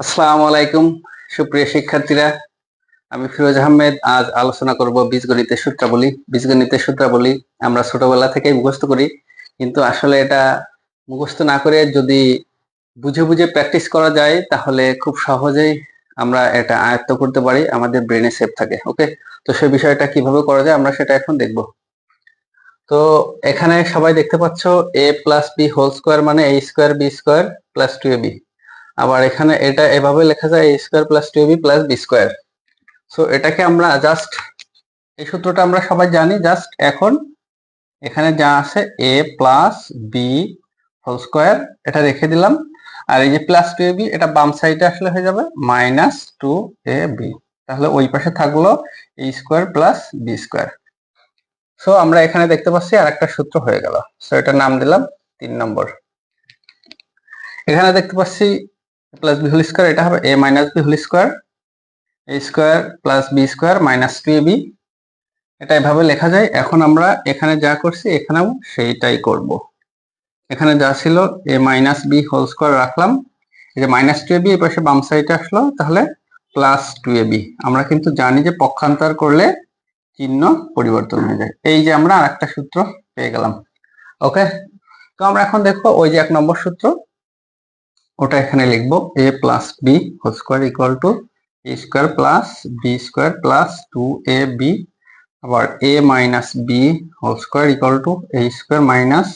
আসসালামু আলাইকুম, সুপ্রিয় শিক্ষার্থীরা। আমি ফিরোজ আহমেদ, আজ আলোচনা করব বীজগণিতের সূত্রাবলী। বীজগণিতের সূত্রাবলী আমরা ছোটবেলা থেকেই মুখস্থ করি, কিন্তু আসলে এটা মুখস্থ না করে যদি বুঝে বুঝে প্র্যাকটিস করা যায়, তাহলে খুব সহজেই আমরা এটা আয়ত্ত করতে পারি, আমাদের ব্রেনে সেভ থাকে, ওকে? তো সেই বিষয়টা কীভাবে করা যায় আমরা সেটা এখন দেখব। তো এখানে সবাই দেখতে পাচ্ছ, A plus B whole square মানে A square B square plus two A B. আবার এখানে এটা এভাবে লেখা যায় A square plus two B plus B square so এটাকে আমরা জাস্ট এই সূত্রটা আমরা সবাই জানি জাস্ট এখন এখানে যা আছে A plus B whole square এটা রেখে দিলাম। আর এই যে প্লাস টু এ বি এটা বাম সাইডে আসলে হয়ে যাবে মাইনাস টু এ বি তাহলে ওই পাশে থাকল A square plus B square so আমরা এখানে দেখতে পাচ্ছি আর একটা সূত্র হয়ে গেল। সো এটার নাম দিলাম তিন নম্বর। এখানে দেখতে পাচ্ছি প্লাস বি হোল স্কোয়ার এটা হবে A minus B whole square A square plus B square minus two A B এটা এভাবে লেখা যায়। এখন আমরা এখানে যা করছি, এখানেও সেইটাই করব। এখানে যা ছিল A minus B whole square রাখলাম। এই যে মাইনাস টু এ বি এই পাশে বাম সাইডে আসলো, তাহলে প্লাস টু এ বি আমরা কিন্তু জানি যে পক্ষান্তর করলে চিহ্ন পরিবর্তন হয়ে যায়। এই যে আমরা আরেকটা সূত্র পেয়ে গেলাম। ওকে তো আমরা এখন দেখব ওই যে এক নম্বর সূত্র। ওটা এখানে লিখব A plus B whole square equal to A square plus B square plus two A B আবার A minus B whole square equal to A square minus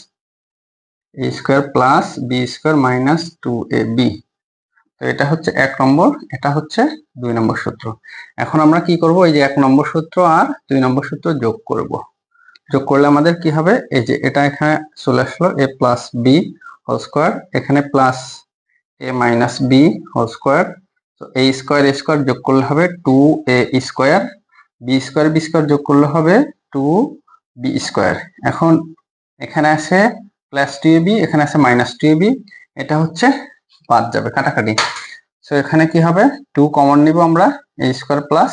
A square plus B square minus two A B তো এটা হচ্ছে এক নম্বর, এটা হচ্ছে দুই নম্বর সূত্র। এখন আমরা কি করব? এই যে এক নম্বর সূত্র আর দুই নম্বর সূত্র যোগ করব। যোগ করলে আমাদের কি হবে? এই যে এটা এখানে চলে আসলো A plus B whole square এখানে plus A minus B whole square তো এ স্কোয়ার এ স্কোয়ার যোগ করলে হবে two A square B square B square যোগ করলে হবে টু বি স্কোয়ার এখন এখানে আছে প্লাস টু বি এখানে আছে মাইনাস টু বি এটা হচ্ছে বাদ যাবে কাটাকাটি। সো এখানে কি হবে? টু কমন নিব আমরা A square plus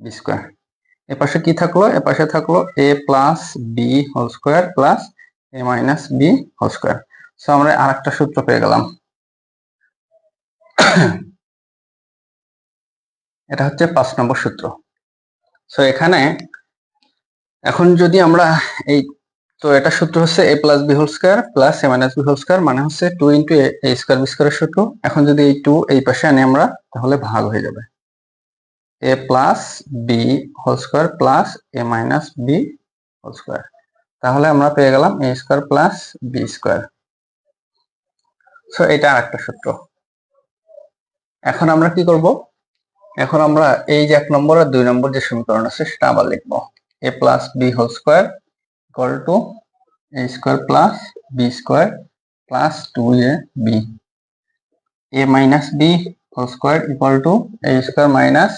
B square এপাশে কি থাকল? এপাশে থাকল A plus B whole square plus A minus B whole square so আমরা আরেকটা সূত্র পেয়ে গেলাম। এটা হচ্ছে পাঁচ নম্বর সূত্র। সো এখানে এখন যদি আমরা এই, তো এটা সূত্র হচ্ছে A plus B whole square plus A minus B whole square মানে হচ্ছে two into A square B স্কোয়ারের সূত্র। এখন যদি এই টু এই পাশে আনি আমরা, তাহলে ভাগ হয়ে যাবে। A plus B whole square plus A minus B whole square তাহলে আমরা পেয়ে গেলাম A square plus B square so এটা আর একটা সূত্র। এখন আমরা কি করব? এখন আমরা এই যে এক নম্বর আর দুই নম্বর যে সমীকরণ আছে সেটা আবার লিখব। A plus B whole square equal to A square plus B square plus two A B A minus B whole square equal to A square minus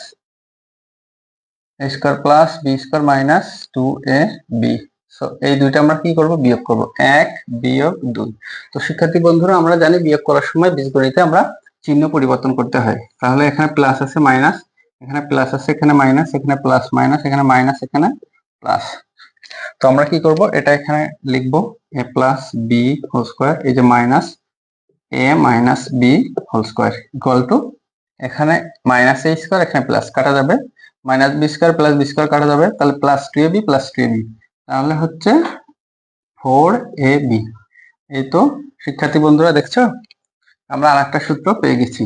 A square plus B square minus two A B so এই দুইটা আমরা কি করব? বিয়োগ করব। এক, বিয়োগ দুই। তো শিক্ষার্থী বন্ধুরা, আমরা জানি বিয়োগ করার সময় বীজগণিতে আমরা চিহ্ন পরিবর্তন করতে হয়। তাহলে এখানে প্লাস আছে মাইনাস এখানে প্লাস আছে, এখানে মাইনাস এখানে প্লাস মাইনাস এখানে মাইনাস এখানে প্লাস তো আমরা কি করব? এটা এখানে লিখব A plus B whole square এই যে minus A minus B whole square equal to এখানে মাইনাস এ স্কোয়ার এখানে প্লাস কাটা যাবে। Minus B square plus B square কাটা যাবে। তাহলে plus two A B plus two A B তাহলে হচ্ছে ফোর এ বি এই তো, শিক্ষার্থী বন্ধুরা দেখছ? আমরা আর একটা সূত্র পেয়ে গেছি।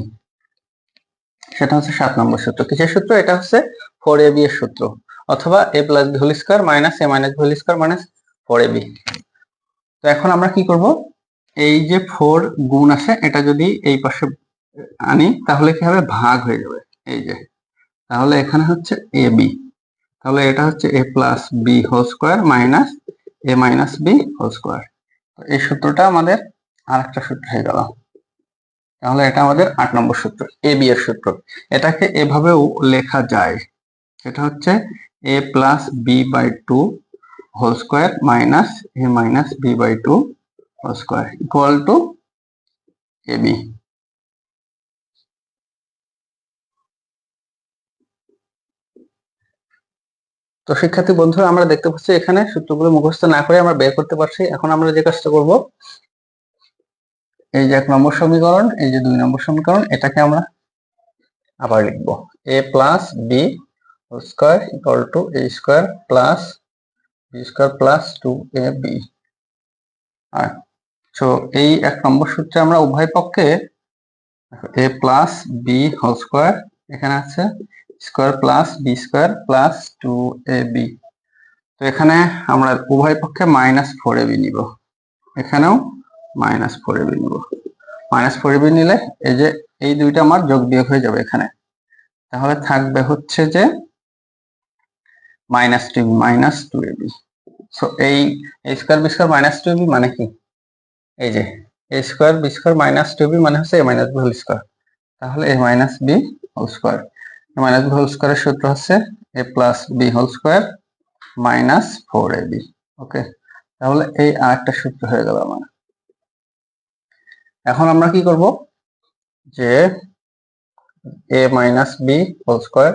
সেটা হচ্ছে সাত নম্বর সূত্র। কিসের সূত্র? এটা হচ্ছে ফোর এ বি এর সূত্র। অথবা A plus B whole square minus A minus whole square minus four A B তো এখন আমরা কি করব? এই যে ফোর গুণ আছে, এটা যদি এই পাশে আনি, তাহলে কি হবে? ভাগ হয়ে যাবে। এই যে। তাহলে এখানে হচ্ছে এ বি তাহলে এটা হচ্ছে A plus B whole square minus A minus B whole square এই সূত্রটা আমাদের আর একটা সূত্র হয়ে গেল। তাহলে এটা আমাদের আট নম্বর সূত্র এ বি এর সূত্র। এটাকে এভাবেও লেখা যায়। সেটা হচ্ছে A plus B by two whole square minus A minus B by two whole square equal to A B তো শিক্ষার্থী বন্ধুরা, আমরা দেখতে পাচ্ছি এখানে সূত্রগুলো মুখস্থ না করে আমরা বের করতে পারছি। এখন আমরা যে কাজটা করব এই যে এক নম্বর সমীকরণ, এই যে দুই নম্বর সমীকরণ, এটাকে আমরা আবার লিখব। A plus B square equal to A square plus B square plus two A B তো এই এক নম্বর সূত্রে আমরা উভয় পক্ষে A plus B whole square এখানে আছে square plus B square plus two A B তো এখানে আমরা উভয় পক্ষে মাইনাস ফোর এ বি নিব। এখানেও মাইনাস ফোর এ বি নিব মাইনাস ফোর এ বি নিলে এই যে এই দুইটা আমার যোগ বিয়োগ হয়ে যাবে এখানে। তাহলে থাকবে হচ্ছে যে minus two minus two A B so এই square B square minus two B মানে কি? এই যে A square B square minus two B মানে হচ্ছে A minus B whole square তাহলে A minus B whole square A minus B whole স্কোয়ারের সূত্র হচ্ছে A plus B whole square minus four A B okay তাহলে এই আরেকটা সূত্র হয়ে গেল আমার। এখন আমরা কি করব? যে A minus B whole square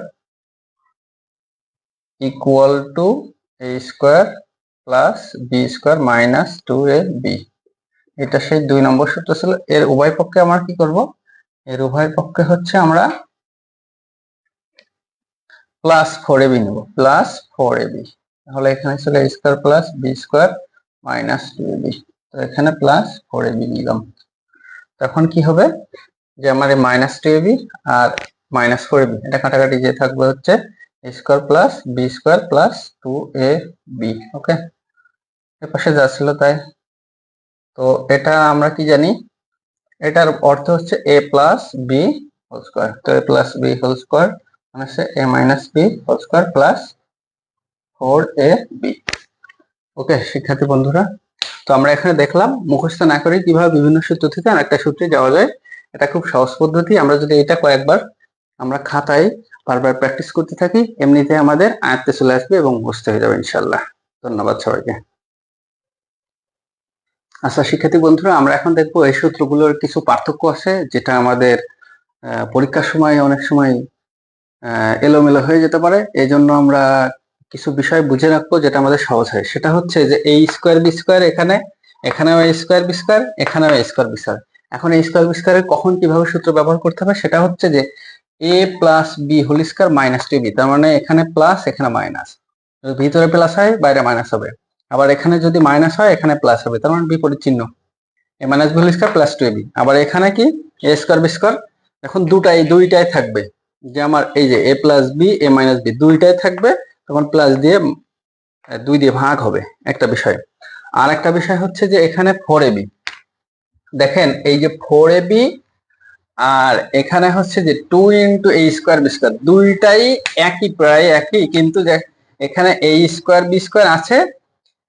equal to A square plus B square minus two A B এটা সেই দুই নম্বর সূত্র ছিল। এর উভয় পক্ষে আমরা কি করব? এর উভয় পক্ষে হচ্ছে আমরা প্লাস ফোর এবি নেব। প্লাস ফোর এবি তাহলে এখানে ছিল A square plus B square minus two A B তো এখানে প্লাস ফোর এবি নিলাম। তখন কি হবে? যে আমার এই মাইনাস টু এবি আর মাইনাস ফোর এবি এটা কাটাকাটি যে থাকবে হচ্ছে A square plus B square plus two A B okay এর পাশে যা ছিল তাই। তো এটা আমরা কি জানি? এটার অর্থ হচ্ছে A plus B whole square তো A plus B whole square মানে হচ্ছে A minus B whole square plus four A B okay শিক্ষার্থী বন্ধুরা তো আমরা এখানে দেখলাম, মুখস্থ না করে কীভাবে বিভিন্ন সূত্র থেকে আরেকটা সূত্রে যাওয়া যায়, এটা খুব সহজ পদ্ধতি। আমরা যদি এটা কয়েকবার আমরা খাতায় বারবার প্র্যাকটিস করতে থাকি, এমনিতে আমাদের আয়ত্তে চলে আসবে এবং বুঝতে হয়ে যাবে ইনশাল্লাহ ধন্যবাদ সবাইকে। আচ্ছা শিক্ষার্থী বন্ধুরা, আমরা এখন দেখব এই সূত্রগুলোর কিছু পার্থক্য আছে, যেটা আমাদের পরীক্ষার সময় অনেক সময় এলোমেলো হয়ে যেতে পারে। এই জন্য আমরা কিছু বিষয় বুঝে রাখব যেটা আমাদের সহজ হয়। সেটা হচ্ছে যে এই স্কোয়ার বি স্কোয়ার এখানে, এখানেও স্কোয়ার বি স্কোয়ার এখানেও স্কোয়ার বি স্কোয়ার এখন এই স্কোয়ার বি স্কোয়ারের কখন কীভাবে সূত্র ব্যবহার করতে হবে সেটা হচ্ছে যে A plus B whole square minus two B তার মানে এখানে প্লাস এখানে মাইনাস ভিতরে প্লাস হয়, বাইরে মাইনাস হবে। আবার এখানে যদি মাইনাস হয়, এখানে প্লাস হবে, তার মানে বিপরীত চিহ্ন। A minus B whole square plus two B আবার এখানে কি? এ স্কোয়ার বি স্কোয়ার এখন দুটাই, দুইটাই থাকবে। যে আমার এই যে A plus B A minus B দুইটাই থাকবে। তখন প্লাস দিয়ে দুই দিয়ে ভাগ হবে একটা বিষয়। আর একটা বিষয় হচ্ছে যে এখানে ফোর এবি দেখেন, এই যে ফোর এবি আর এখানে হচ্ছে যে টু ইন্টু এই স্কোয়ার বি স্কোয়ার দুইটাই একই, প্রায় একই, কিন্তু এখানে এই স্কোয়ার বি স্কোয়ার আছে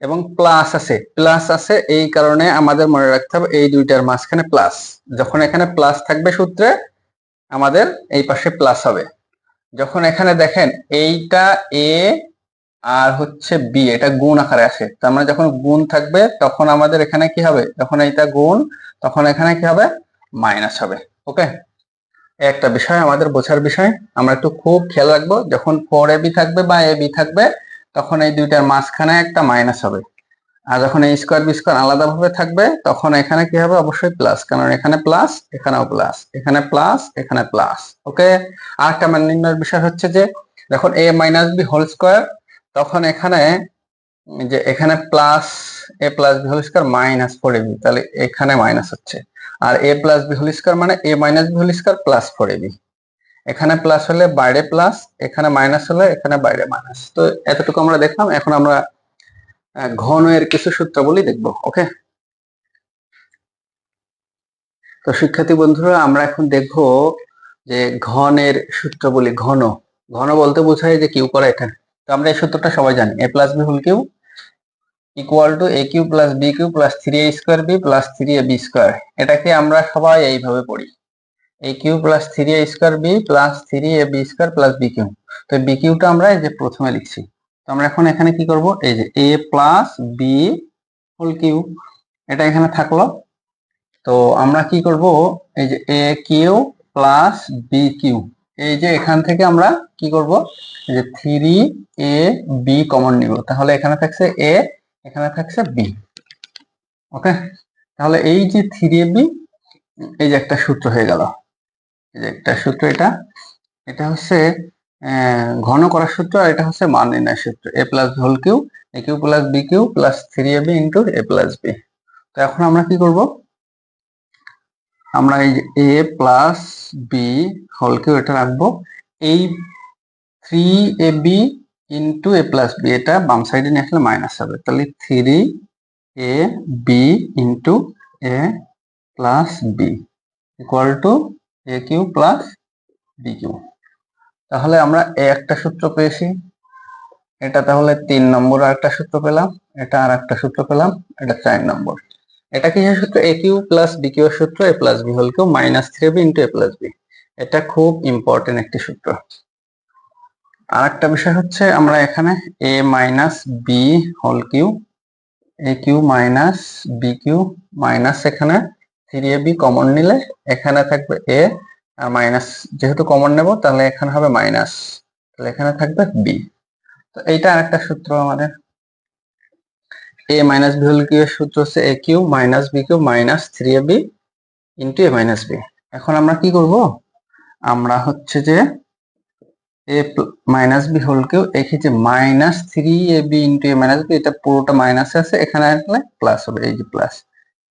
এবং প্লাস আছে। প্লাস আছে এই কারণে আমাদের মনে রাখতে হবে এই দুইটার মাঝখানে প্লাস যখন এখানে প্লাস থাকবে সূত্রে, আমাদের এই পাশে প্লাস হবে। যখন এখানে দেখেন এইটা এ আর হচ্ছে বি, এটা গুণ আকারে আসে। তার মানে যখন গুণ থাকবে, তখন আমাদের এখানে কি হবে? যখন এইটা গুণ, তখন এখানে কি হবে? মাইনাস হবে। ওকে? একটা বিষয়, আমাদের বোঝার বিষয়। আমরা একটু খুব খেয়াল রাখব, যখন ফোর এ বি থাকবে বা এ বি থাকবে, তখন এই দুইটার মাঝখানে একটা মাইনাস হবে। আর যখন এই স্কোয়ার বি স্কোয়ার আলাদাভাবে থাকবে, তখন এখানে কি হবে? অবশ্যই প্লাস কারণ এখানে প্লাস এখানেও প্লাস এখানে প্লাস এখানে প্লাস ওকে আর একটা মান নির্ণয়ের বিষয় হচ্ছে যে, যখন A minus B whole square তখন এখানে যে এখানে plus A plus B whole square minus four A B তাহলে এখানে মাইনাস হচ্ছে। আর A plus B whole square মানে A minus B whole square plus four A B এখানে প্লাস হলে বাইরে প্লাস এখানে মাইনাস হলে এখানে বাইরে মাইনাস তো এতটুকু আমরা দেখলাম, এখন আমরা আহ, ঘনের কিছু সূত্রাবলী দেখব ওকে তো শিক্ষার্থী বন্ধুরা আমরা এখন দেখব যে ঘনের সূত্রাবলী ঘন। ঘন বলতে বোঝায় যে কিউ করা এখানে। তো আমরা এই সূত্রটা সবাই জানি। A plus B whole cube equal to A cube plus B cube plus three A square B plus three A B square এটাকে আমরা সবাই এইভাবে পড়ি। A cube plus three A square B plus three A B square plus B cube তো B কিউটা আমরা এই যে প্রথমে লিখছি। তো আমরা এখন এখানে কি করব? এই যে A plus B whole cube এটা এখানে থাকল। তো আমরা কি করব? এই যে A cube plus B cube এই যে এখান থেকে আমরা কি করব? যে থ্রি এ বি কমন নিব। তাহলে এখানে থাকছে এ এখানে থাকছে বি ওকে তাহলে এই যে থ্রি এ বি এই যে একটা সূত্র হয়ে গেল। এই যে একটা সূত্র এটা এটা হচ্ছে ঘন করার সূত্র, আর এটা হচ্ছে মান নির্ণয় সূত্র। A plus whole cube A cube plus B cube plus three A B into A plus B তো এখন আমরা কি করব? আমরা এই A plus B whole cube এটা রাখব। এই three A B into A plus B এটা বাম সাইডে নিয়ে আসলে মাইনাস হবে। তাহলে three A B into A plus B equal to A cube plus B cube তাহলে আমরা এ একটা সূত্র পেয়েছি। এটা তাহলে তিন নম্বর আর একটা সূত্র পেলাম, এটা আর একটা সূত্র পেলাম, এটা চার নম্বর। এটা কি সূত্র? A cube plus B cube সূত্র A plus B whole cube minus three B into A plus B এটা খুব ইম্পর্টেন্ট একটি সূত্র। আর একটা বিষয় হচ্ছে আমরা এখানে A minus B whole cube A cube minus B cube minus এখানে থ্রি এ বি কমন নিলে এখানে থাকবে এ মাইনাস যেহেতু কমন নেব, তাহলে এখানে হবে মাইনাস তাহলে এখানে থাকবে বি তো এইটা আরেকটা সূত্র আমাদের। A minus B whole cube এর সূত্র হচ্ছে A cube minus B cube minus three A B into A minus B এখন আমরা কি করব? আমরা হচ্ছে যে A minus B whole cube এক্ষেত্রে minus three A B into A minus B এটা পুরোটা মাইনাস আছে, এখানে আসলে প্লাস হবে, এই যে plus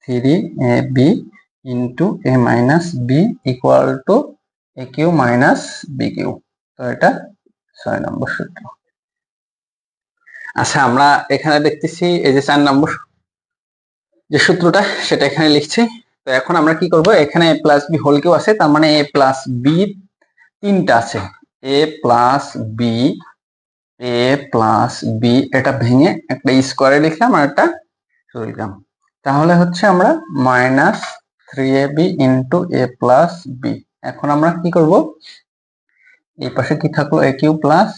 three A B into A minus B equal to A cube minus B cube তো এটা ছয় নম্বর সূত্র। আচ্ছা আমরা এখানে দেখতেছি এই যে চার নম্বর যে সূত্রটা, সেটা এখানে লিখছি। তো এখন আমরা কি করব? এখানে A plus B whole cube আছে, তার মানে এ প্লাস বি তিনটা আছে। A plus B A plus B এটা ভেঙে একটা স্কোয়ারে লিখলাম আর একটা লিখলাম। তাহলে হচ্ছে আমরা minus three A B into A plus B এখন আমরা কি করব? এই পাশে কি থাকল? A cube plus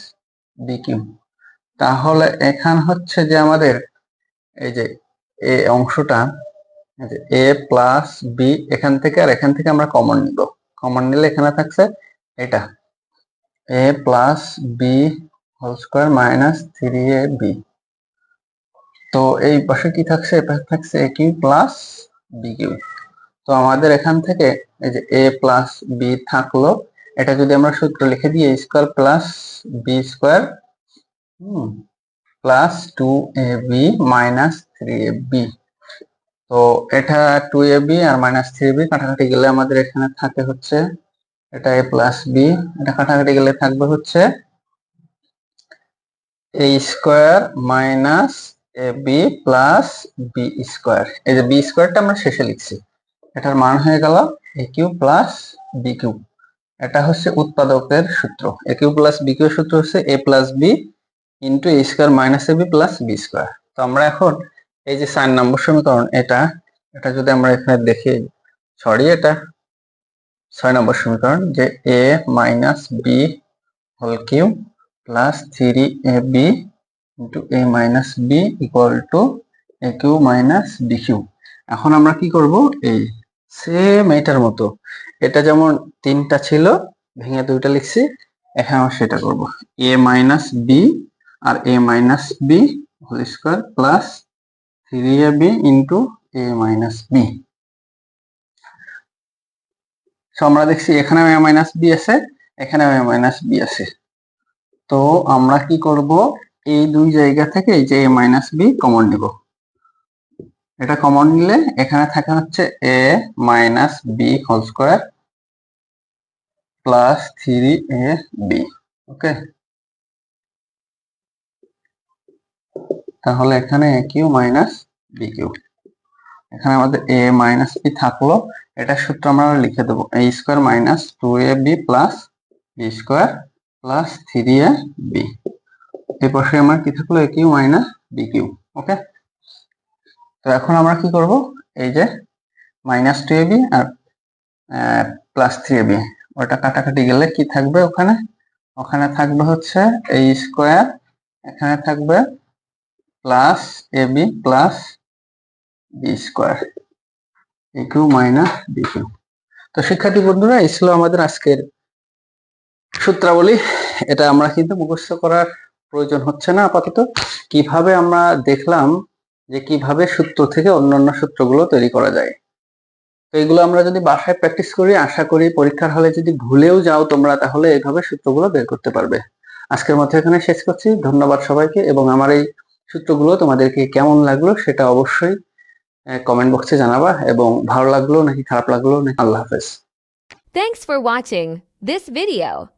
B cube তাহলে এখান হচ্ছে যে আমাদের এই যে এ অংশটা এ প্লাস বি এখান থেকে আর এখান থেকে আমরা কমন নিব। কমন নিলে এখানে থাকছে এটা। A plus B whole square minus three A B তো এই পাশে কি থাকছে? এ পাশে থাকছে A cube plus B cube তো আমাদের এখান থেকে এই যে এ প্লাস বি থাকল, এটা যদি আমরা সূত্র লিখে দিই A square plus B square hmm plus two A B minus three A B তো এটা টু এ বি আর মাইনাস থ্রি বি কাটাকাটি গেলে আমাদের এখানে থাকে হচ্ছে, এটা এ প্লাস বি এটা কাটাকাটি গেলে থাকবে হচ্ছে A square minus A B plus B square এই যে বি স্কোয়ারটা আমরা শেষে লিখছি। এটার মান হয়ে গেল A cube plus B cube এটা হচ্ছে উৎপাদকের সূত্র। A cube plus B cube সূত্র হচ্ছে A plus B into A square minus A B plus B square তো আমরা এখন এই যে চার নম্বর সমীকরণ, এটা এটা যদি আমরা এখানে দেখি সরি এটা ছয় নম্বর সমীকরণ, যে A minus B whole cube plus three A B into A minus B equal to A cube minus B cube এখন আমরা কি করব? এই সেম এটার মতো। এটা যেমন তিনটা ছিল, ভেঙে দুইটা লিখছি এখানে আমরা সেটা করব। এ minus B R A minus B whole square plus three A B into A minus B so আমরা দেখছি এখানে এ মাইনাস বি আছে এখানে এ মাইনাস বি আছে। তো আমরা কি করব? এই দুই জায়গা থেকে এই যে এ মাইনাস বি কমন নিব। এটা কমন নিলে এখানে থাকে হচ্ছে A minus B whole square plus three A B okay তাহলে এখানে A cube minus B cube এখানে আমাদের এ মাইনাস বি থাকল, এটা সূত্র আমরা লিখে দেবো a square minus two a b plus b square plus three a b এই আমার কি থাকল? A cube minus b cube okay তো এখন আমরা কি করব? এই যে মাইনাস টু এ বি আর প্লাস থ্রি এ বি ওটা কাটাকাটি গেলে কি থাকবে ওখানে? ওখানে থাকবে হচ্ছে এই স্কোয়ার এখানে থাকবে plus a b plus b square a cube minus b cube তো শিক্ষার্থী বন্ধুরা, এই ছিল আমাদের আজকের সূত্রাবলী। এটা আমরা কিন্তু মুখস্থ করার প্রয়োজন হচ্ছে না আপাতত। কীভাবে আমরা দেখলাম যে কীভাবে সূত্র থেকে অন্যান্য সূত্রগুলো তৈরি করা যায়। তো এগুলো আমরা যদি বাসায় প্র্যাকটিস করি, আশা করি পরীক্ষার হলে যদি ভুলেও যাও তোমরা, তাহলে এইভাবে সূত্রগুলো বের করতে পারবে। আজকের মতো এখানে শেষ করছি। ধন্যবাদ সবাইকে এবং আমার এই সূত্রগুলো তোমাদেরকে কেমন লাগল সেটা অবশ্যই কমেন্ট বক্সে জানাবা এবং ভালো লাগল নাকি খারাপ লাগল নাকি আল্লাহ হাফেজ। Thanks for watching this video.